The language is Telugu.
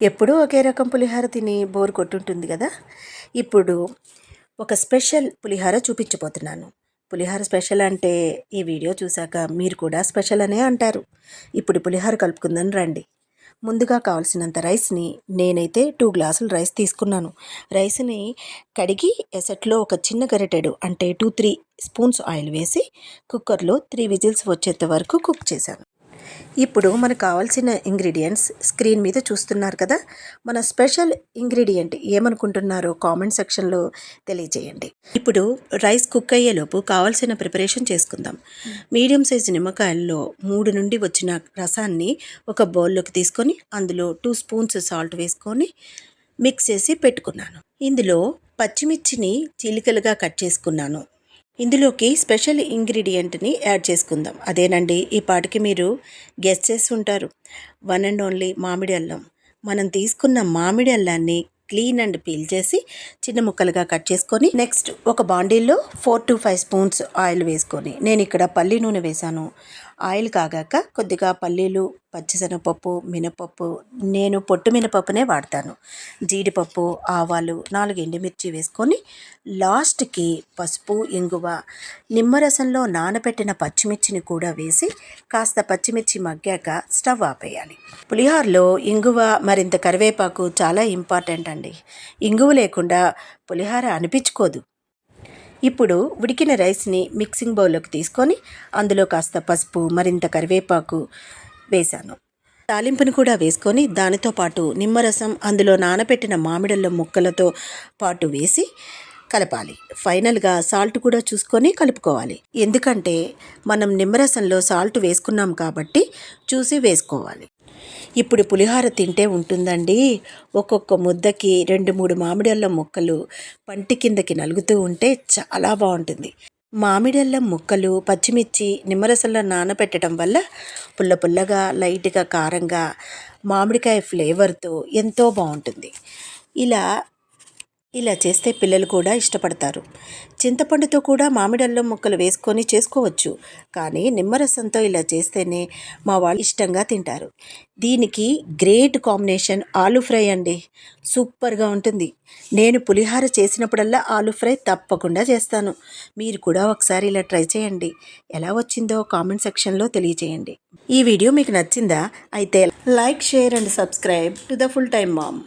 ఎప్పుడూ ఒకే రకం పులిహోర తిని బోర్ కొట్టుంటుంది కదా. ఇప్పుడు ఒక స్పెషల్ పులిహోర చూపించబోతున్నాను. పులిహోర స్పెషల్ అంటే ఈ వీడియో చూశాక మీరు కూడా స్పెషల్ అనే అంటారు. ఇప్పుడు పులిహోర కలుపుకుందని రండి. ముందుగా కావాల్సినంత రైస్ని నేనైతే టూ గ్లాసులు రైస్ తీసుకున్నాను. రైస్ని కడిగి ఎసట్లో ఒక చిన్న గరిటెడు అంటే టూ త్రీ స్పూన్స్ ఆయిల్ వేసి కుక్కర్లో త్రీ విజిల్స్ వచ్చేంత వరకు కుక్ చేశాను. ఇప్పుడు మనకు కావాల్సిన ఇంగ్రీడియంట్స్ స్క్రీన్ మీద చూస్తున్నారు కదా. మన స్పెషల్ ఇంగ్రీడియంట్ ఏమనుకుంటున్నారో కామెంట్ సెక్షన్లో తెలియజేయండి. ఇప్పుడు రైస్ కుక్ అయ్యేలోపు కావాల్సిన ప్రిపరేషన్ చేసుకుందాం. మీడియం సైజు నిమ్మకాయల్లో మూడు నుండి వచ్చిన రసాన్ని ఒక బౌల్లోకి తీసుకొని అందులో టూ స్పూన్స్ సాల్ట్ వేసుకొని మిక్స్ చేసి పెట్టుకున్నాను. ఇందులో పచ్చిమిర్చిని చీలికలుగా కట్ చేసుకున్నాను. ఇందులోకి స్పెషల్ ఇంగ్రీడియంట్ని యాడ్ చేసుకుందాం. అదేనండి ఈ పాటికి మీరు గెస్ట్ చేసి ఉంటారు వన్ అండ్ ఓన్లీ మామిడి అల్లం. మనం తీసుకున్న మామిడి అల్లాన్ని క్లీన్ అండ్ పీల్ చేసి చిన్న ముక్కలుగా కట్ చేసుకొని నెక్స్ట్ ఒక బాండీల్లో four to five spoons oil వేసుకొని నేను ఇక్కడ పల్లి నూనె వేశాను. ఆయిల్ కాగాక కొద్దిగా పల్లీలు పచ్చిశనగపప్పు మినపప్పు నేను పొట్టు మినపప్పునే వాడతాను. జీడిపప్పు ఆవాలు నాలుగు ఎండుమిర్చి వేసుకొని లాస్ట్కి పసుపు ఇంగువ నిమ్మరసంలో నానబెట్టిన పచ్చిమిర్చిని కూడా వేసి కాస్త పచ్చిమిర్చి మగ్గాక స్టవ్ ఆపేయాలి. పులిహోరలో ఇంగువ మరింత కరివేపాకు చాలా ఇంపార్టెంట్ అండి. ఇంగువ లేకుండా పులిహోర అనిపించుకోదు. ఇప్పుడు ఉడికిన రైస్ని మిక్సింగ్ బౌల్లోకి తీసుకొని అందులో కాస్త పసుపు మరింత కరివేపాకు వేశాను. తాలింపుని కూడా వేసుకొని దానితో పాటు నిమ్మరసం అందులో నానబెట్టిన మామిడల్లో ముక్కలతో పాటు వేసి కలపాలి. ఫైనల్గా సాల్ట్ కూడా చూసుకొని కలుపుకోవాలి. ఎందుకంటే మనం నిమ్మరసంలో సాల్ట్ వేసుకున్నాం కాబట్టి చూసి వేసుకోవాలి. ఇప్పుడు పులిహోర తింటే ఉంటుందండి. ఒక్కొక్క ముద్దకి రెండు మూడు మామిడల్లం ముక్కలు పంటి కిందకి నలుగుతూ ఉంటే చాలా బాగుంటుంది. మామిడల్లం ముక్కలు పచ్చిమిర్చి నిమ్మరసంలో నానబెట్టడం వల్ల పుల్ల పుల్లగా లైట్గా కారంగా మామిడికాయ ఫ్లేవర్తో ఎంతో బాగుంటుంది. ఇలా ఇలా చేస్తే పిల్లలు కూడా ఇష్టపడతారు. చింతపండుతో కూడా మామిడల్లం ముక్కలు వేసుకొని చేసుకోవచ్చు. కానీ నిమ్మరసంతో ఇలా చేస్తేనే మా వాళ్ళు ఇష్టంగా తింటారు. దీనికి గ్రేట్ కాంబినేషన్ ఆలు ఫ్రై అండి. సూపర్గా ఉంటుంది. నేను పులిహార చేసినప్పుడల్లా ఆలు ఫ్రై తప్పకుండా చేస్తాను. మీరు కూడా ఒకసారి ఇలా ట్రై చేయండి. ఎలా వచ్చిందో కామెంట్ సెక్షన్లో తెలియచేయండి. ఈ వీడియో మీకు నచ్చిందా? అయితే like share and subscribe to the full time mom.